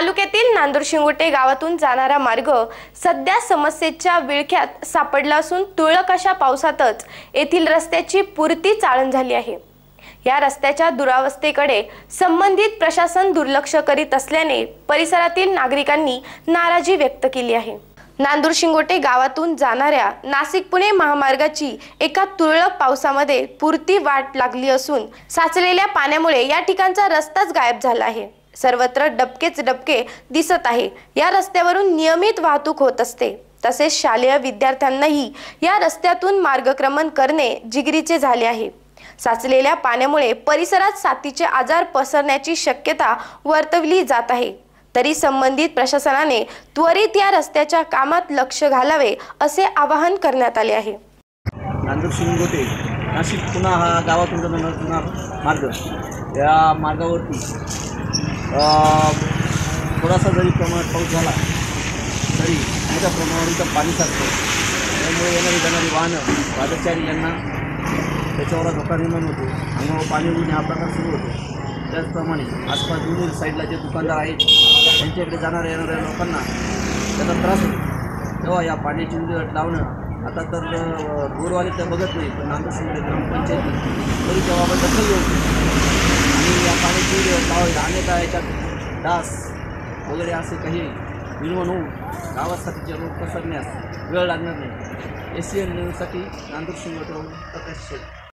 तालुक्यातील नांदुरशिंगोटे गावातून जाणारा मार्ग सध्या समस्येच्या विळख्यात सापडला असून तुळक अशा पावसातच येथील रस्त्याची पुरती चाळण झाली आहे. या रस्त्याच्या दुरावस्थेकडे संबंधित प्रशासन दुर्लक्ष करीत असल्याने परिसरातील नागरिकांनी नाराजी व्यक्त केली आहे. नांदूर शिंगोटे गावातून जाणाऱ्या नाशिक पुणे महामार्गाची एका तुरळक पावसामध्ये पुरती वाट लागली असून साचलेल्या पाण्यामुळे या ठिकाणचा रस्ताच गायब झाला आहे. सर्वत्र डबकेच डबके दिसत आहे. या रस्त्यावरून नियमित वाहतूक होत असते. तसेच शालेय विद्यार्थ्यांनाही या रस्त्यातून मार्गक्रमण करणे जिगरीचे झाले आहे. साचलेल्या पाण्यामुळे परिसरात साथीचे आजार पसरण्याची शक्यता वर्तवली जात आहे. तरी संबंधित प्रशासनाने त्वरित या रस्त्याच्या कामात लक्ष घालावे असे आवाहन करण्यात आले आहे. नांदूर नाशिक पुन्हा हा गावातून मार्ग. या मार्गावरती थोडासा जरी प्रमाणात पाऊस झाला तरी मोठ्या प्रमाणावर इथं पाणी साचतं. त्यामुळे येणारी जाणारी वाहनं पादचारी यांना त्याच्यावर धोका निर्माण होतो अंगावर पाणी उडणे हा प्रकार सुरू होतो. त्याचप्रमाणे आसपास दोन्ही साईडला जे दुकानदार आहेत त्यांच्याकडे जाणाऱ्या येणाऱ्या लोकांना त्याचा त्रास होतो. तेव्हा या पाण्याची विल्हेवाट लावणं आता तर अ, तर बघत नाही पण नांदूर शिंदे ग्रामपंचायत तरी त्याबाबत दखल घेऊ आणि या पाण्याची याच्यात डास वगैरे असे काही निर्माण होऊन गावासाठीचे रोग पसरण्यास वेळ लागणार नाही. एस सी एन न्यूजसाठी नांदूर शिंगोटवरून प्रकाश शेठ